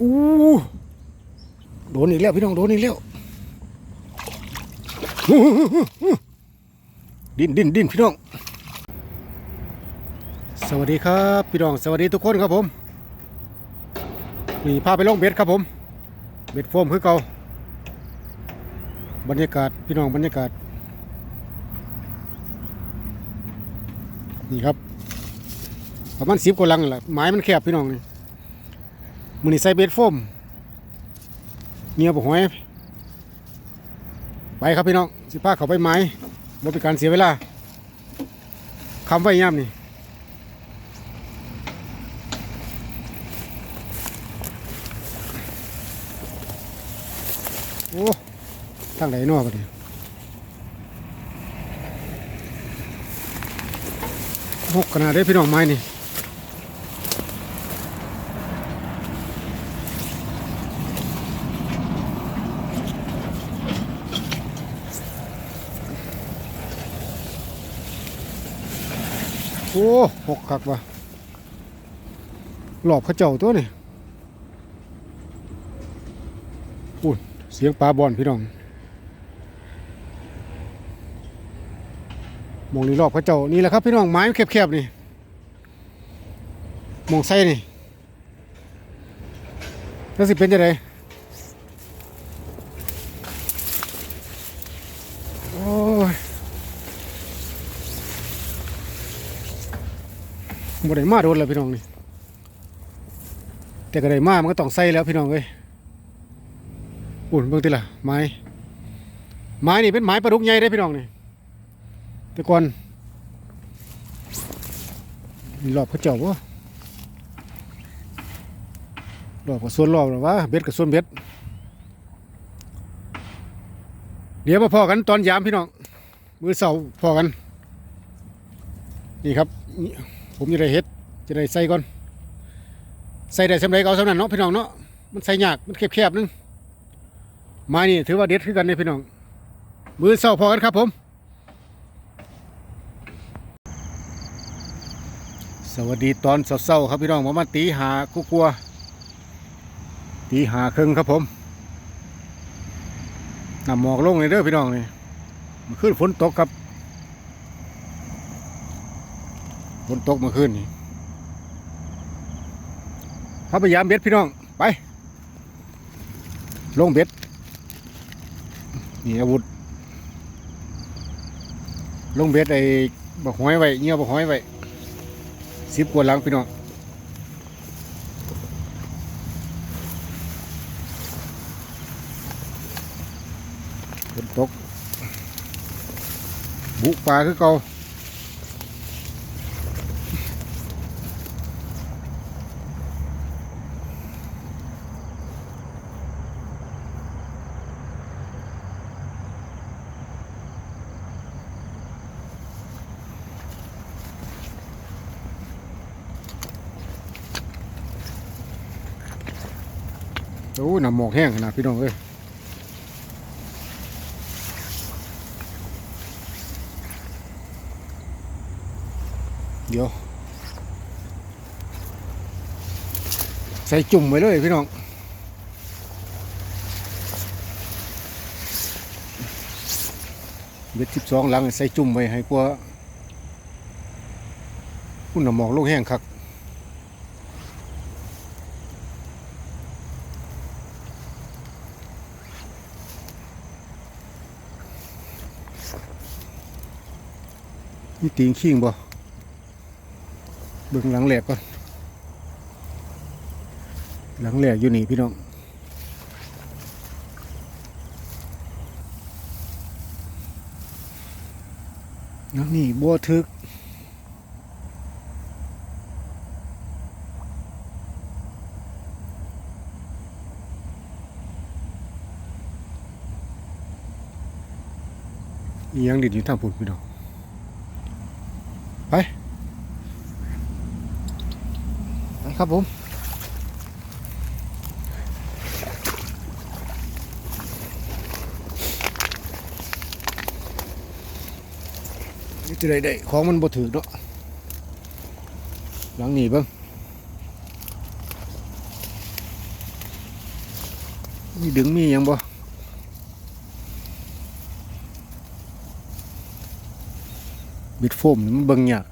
อู้โดนอีกแล้วพี่น้องโดนอีกแล้วดิ้นดิ้นดิ้นพี่น้อง สวัสดีครับพี่น้อง สวัสดีทุกคนครับผมนี่พาไปลงเบ็ดครับผม เบ็ดโฟมคือเก่าบรรยากาศพี่น้องบรรยากาศ นี่ครับประมาณสิบกว่าลังนั่แหละไม้มันแคบพี่น้องนี่ มือนี่ใส่เบ็ดโฟมเงียบหอยไปครับพี่น้องสิพาเขาไปไม้บ่เป็นการเสียเวลาคำไว้ย่ำนี่โอ้ทางไหนนอกกันเนี่ยหกขนาดได้พี่น้องไม้นี่ โอ้หกคักวะหลอบเขาเจ้าตัวนี่เสียงปลาบอลพี่น้องมองนี่รอบพระเจ้านี่แหละครับพี่น้องไม้แคบๆนี่มองไส้นี่แล้วสิเป็นจะไดโอ้ย บ่ได้มาโดนแล้วพี่น้องนี่แต่ก็ได้มามันก็ต้องใส่แล้วพี่น้องเอ้ยอุ่นเบิ่งติล่ะไม้ไม้นี่เป็นไม้ประดุกใหญ่ได้พี่น้องนี่แต่ก่อนรอบเขาเจ้าวะรอบกับส่วนรอบหรือวะเบ็ดกับส่วนเบ็ดเดี๋ยวมาพอกันตอนยามพี่น้องมือเสาร์พอกัน นี่ครับนี่ ผมจะได้เฮ็ดจะได้ใส่ก่อน ใส่ได้สำเร็เอาสำนั้นเนาะพี่น้องเนาะมันใส่ยากมันแคบๆนึงไม้นี่ถือว่าเด็ดขึ้นกันเนี่ยพี่น้อง มือเศร้าพอกันครับผม สวัสดีตอนเศร้าๆครับพี่น้องประมาตีหากุกลัวตีหาครึ่งครับผมนำหมอกลงเลยเด้อพี่น้องนี่เมื่อคืนฝนตกครับ ฝนตกเมื่อคืนนี่พยายามเบ็ดพี่น้องไป ลงเบ็ดนี่อาวุธ ลงเบ็ดไอ้บักหอยไว้เงี้ยบักหอยไว้สิบกว่าหลังพี่น้องฝนตกบุกป่าคือเก่า อ้ยน้ำหมอกแห้งขนาดพี่น้องเอ้ยเดี๋ยว ใส่จุ่มไว้เลยพี่น้องเบ็ดสิบสองหลังใส่จุ่มไว้ให้กลัวคุณน้ำหมอกลงแห้งคัก นี่ตีงขิงบ่เบิ่งหลังแหลกก่อนหลังแหลกอยู่นี่พี่น้องหลังนี่บัวทึกยังดิดอยู่ทางพุ่นพี่น้อง ไป ไป ครับผมนี่จะได้ได้ของมันบ่ถือเนาะหลังหนีบ้างมีดึงมียังบ่บิดโฟมนี่มันเบิ่งยาก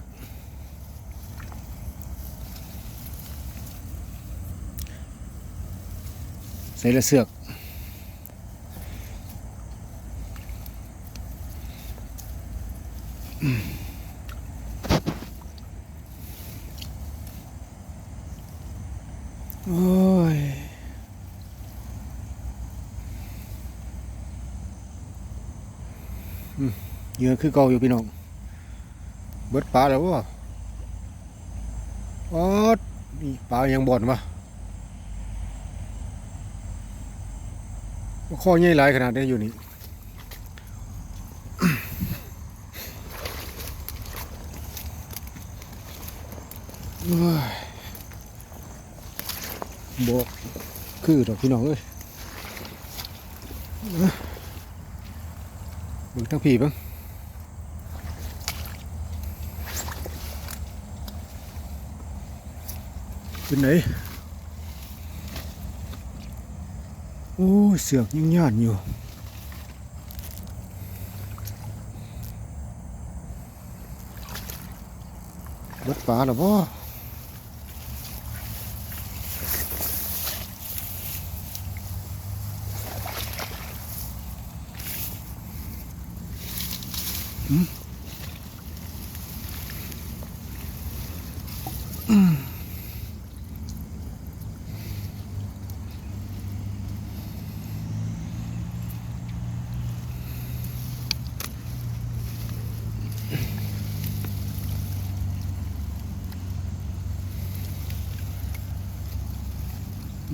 ส่ละเสือกโอ้ยเหยื่อคือเก่าอยู่พี่น้อง เบิดปลาแล้ววะอ๋อนี่ปลายังบ่อนวะ ข้อใหญ่หลายขนาดนี้อยู่นี่บอกคือดอกพี่น้องเอ้ยบิ่งทั้งผีบ้างเป็นไหน โอ้ยเสือกยังย่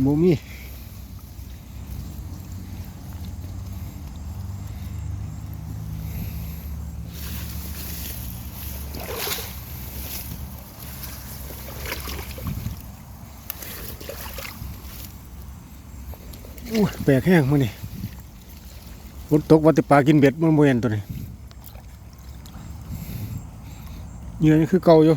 บ่มีโอ้แปลกแห้งมื้อนี่ฝนตกว่าแต่ปลากินเบ็ดมันบ่เห็นตัวนี้เหยื่อนี่คือเก่าอยู่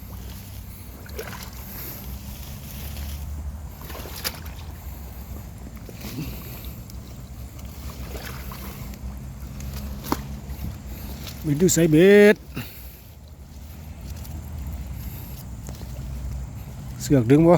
ดอยู่ใส่เลยพี่น้องดูไซเบ็ดเสือกดึงบ่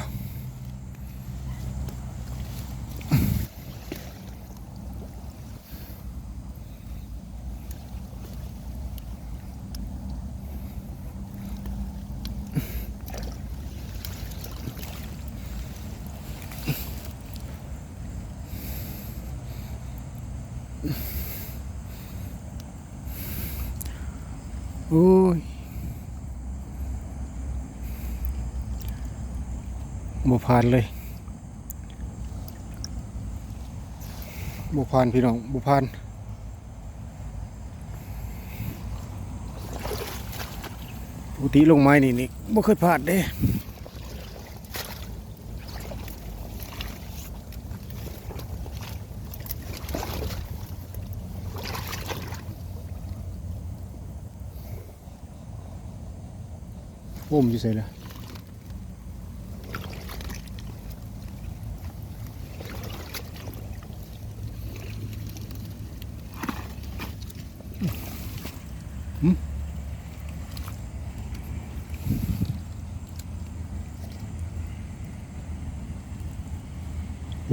โอ้ย บ่ผ่านเลยบ่ผ่านพี่น้องบ่ผ่านปกติลงไม้นี่นี่บ่เคยผ่านเด้โอ้มอยู่ใส่ละ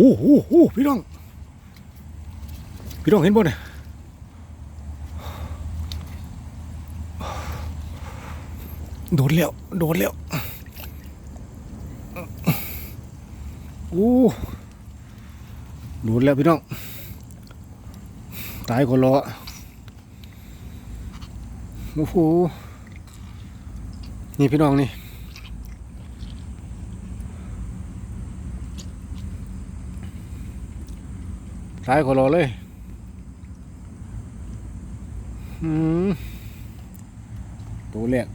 โอ้โหโอ้พี่น้อง พี่น้องเห็นบ่เนี่ยโดดแล้ว โดดแล้วโอ้โดดแล้วพี่น้อง ตายคนรอโอ้โหนี่พี่น้องนี่ สายขอรอเลยอืมตัวแรก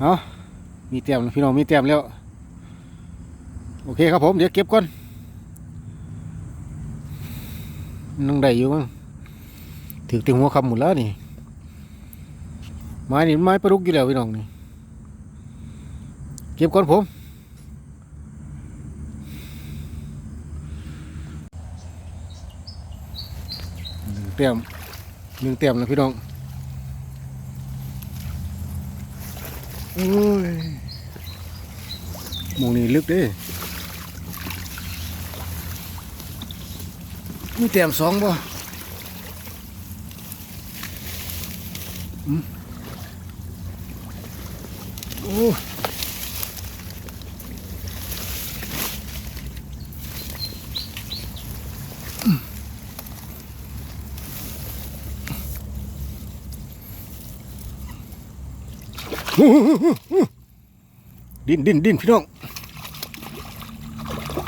เอามีเตรียมพี่น้องมีเตรียมแล้ว โอเคครับผม เดี๋ยวเก็บก่อนนังได้อยู่มั้งถือถึงหัวคำหมดแล้วนี่ ไม้นี่ไม้ประดุกอยู่แล้วพี่น้องนี่ เก็บก่อนผม หนึ่งเตรียมหนึ่งเตรียมนะพี่น้องโอ้ยมองนี่ลึกด้มีเตรียมสองบ่อืมโอ้ ดิ้นดิ้นดิ้นพี่น้อง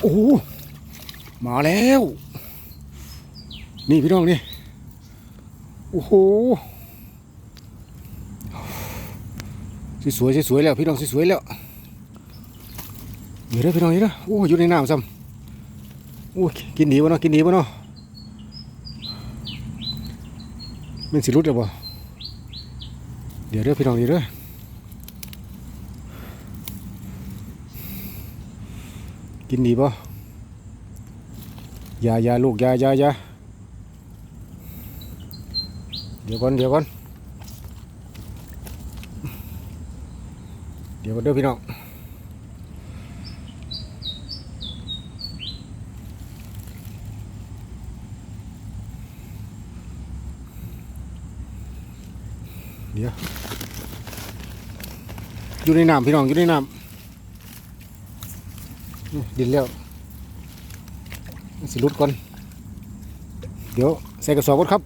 โอ้โหมาแล้ว นี่พี่น้องนี่ โอ้โห สวยสวยแล้วพี่น้องสวยแล้วเดี๋ยวเด้พี่น้องนี่นะโอ้อยู่ในน้ำซ้ำโอ้กินดีวะเนาะกินดีวะเนาะมันสิรุดหรือเปล่าเดี๋ยวเด้อพี่น้องนี่เด้อ กินดีป่ะยายาลูกยายายาเดี๋ยวก่อนเดี๋ยวก่อนเดี๋ยวก่อนเด้อพี่น้องเดี๋ยวอยู่ในน้ำพี่น้องอยู่ในน้ำ ดินแล้วสิรุดก่อน เดี๋ยวใส่กระสอบก่อนครับ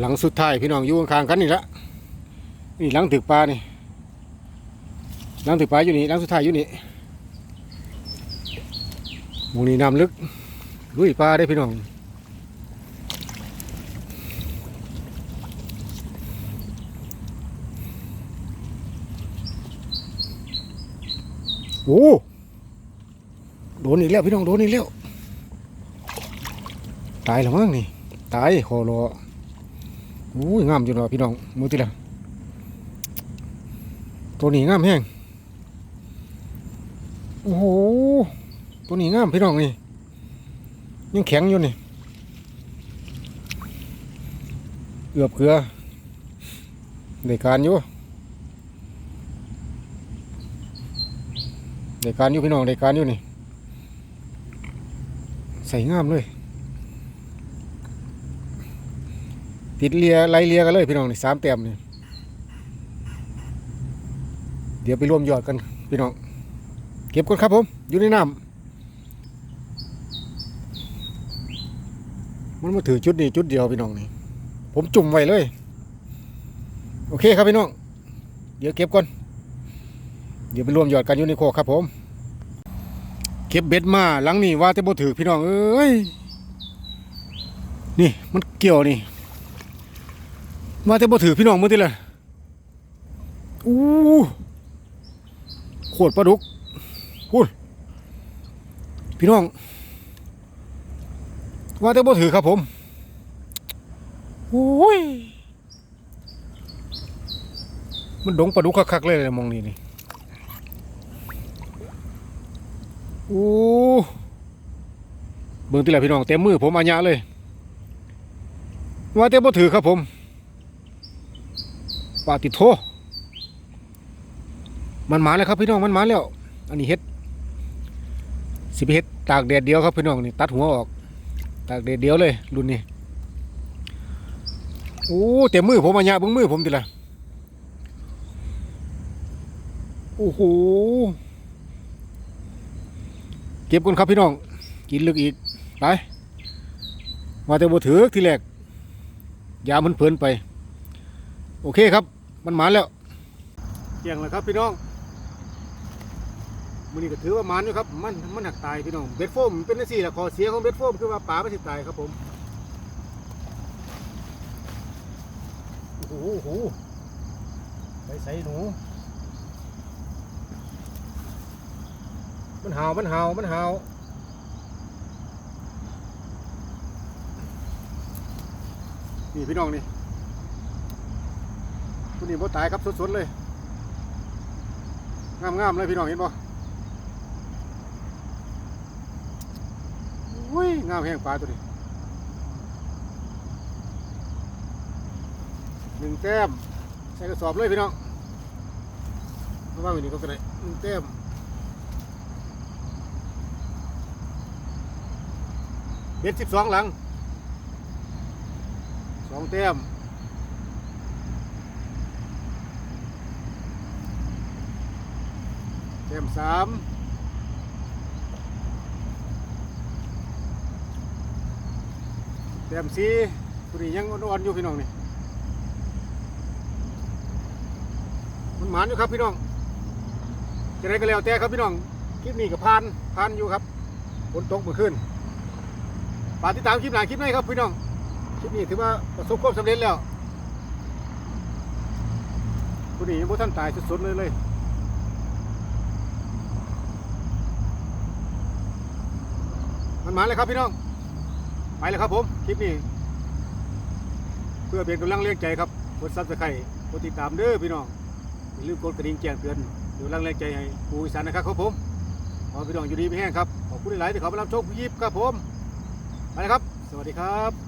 หลังสุดท้ายพี่น้องอยู่ข้างกันนี่ละนี่หลังตึกปลานี่หลังตึกปลาอยู่นี่หลังสุดท้ายอยู่นี่หมูนี่น้ำลึกลุยปลาได้พี่น้อง โอ้โดนอีกแล้วพี่น้องโดนอีกแล้ว ตายแล้วมั้งนี่ ตายคอรอโอ้ยงามอยู่เนาะพี่น้องมือที่ละตัวนี้งามแห้งโอ้โหตัวนี้งามพี่น้องนี่ยังแข็งอยู่นี่เอือบเกลือได้การอยู่ ได้การอยู่พี่น้องได้การอยู่นี่ ใส่งามเลย ติดเลียไล่เลียกันเลยพี่น้องนี่สามแต้มนี่เดี๋ยวไปร่วมยอดกันพี่น้อง เก็บก่อนครับผม อยู่ในน้ำมันมาถือจุดนี้จุดเดียวพี่น้องนี่ผมจุ่มไว้เลย โอเคครับพี่น้อง เดี๋ยวเก็บก่อน ดี๋ยวไปรวมยอดกันอยู่ในโคกครับผม เก็บเบ็ดมาหลังนี่ว่าแต่บ่ถือพี่น้องเอ้ยนี่มันเกี่ยวนี่ว่าแต่บ่ถือพี่น้องมื้อที่ละอู้โคตรปลาดุกพูดพี่น้อง ว่าแต่บ่ถือครับผมโอ้ยมันดงปลาดุกคักๆเลยเลยมองนี่นี่ โอ้เบิ่งที่ละพี่น้องเต็มมือผมอาญะเลย ว่าเต็มบ่ถือครับผมปาติโทมันมาแล้วครับพี่น้องมันมาแล้ว อันนี้เฮ็ดสิไปเฮ็ดตากแดดเดียวครับพี่น้องนี่ตัดหัวออก ตากแดดเดียวเลยรุ่นนี้โอ้เต็มมือผมอาญะเบิ่งมือผมทีละโอ้โห เก็บก่อนครับพี่น้อง กินลึกอีก ไป มาแต่บ่ถือทีแรกยามันเพลินไป โอเคครับ มันหมานแล้วเกี่ยงแล้วครับพี่น้องมือนี้ก็ถือว่าหมานอยู่ครับ มันมันหนักตายพี่น้องเบ็ดโฟมเป็นสี่แหละขอเสียของเบ็ดโฟมคือว่าปลาไม่สิตายครับผมโอ้โหโอ้โหไปใส่หนู มันเห่ามันเห่ามันเห่านี่พี่น้องนี่ตัวนี้บ่ตายครับสดๆเลยงามๆเลยพี่น้องเห็นบ่อุ้ยงามแห้งปลาตัวนี้หนึ่งแต้มใส่กระสอบเลยพี่น้องระว่างอยู่นี่ก็กระไรหนึ่งแต้ม เบ็ดสิบสองหลังสองแต้มแต้มสามแต้มสี่ตัวนี้ยังอ่อนๆอยู่พี่น้องนี่มันหมานอยู่ครับพี่น้องจะได้ก็แล้วแต่ครับพี่น้องคลิปนี้กับพานพานอยู่ครับฝนตกเมื่อคืน ฝากติดตามคลิปหน้าคลิปนี้ครับพี่น้อง คลิปนี้ถือว่าประสบความสำเร็จแล้วตัวนี้ยังบ่ท่านตายสุดๆเลยเลยมันมาเลยครับพี่น้อง ไปเลยครับผม คลิปนี้ เพื่อเป็นกำลังเลี้ยงใจครับกดซับสไครต์กดติดตามเด้อพี่น้องอย่าลืมกดกระดิ่งแจ้งเตือนเดี๋ยวกำลังแรงใจให้ปูอีสานนะครับครับผมขอพี่น้องอยู่ดีไม่แห้งครับ ขอบคุณหลายๆที่เขามารับชมยิบครับผม ไปเลยครับ สวัสดีครับ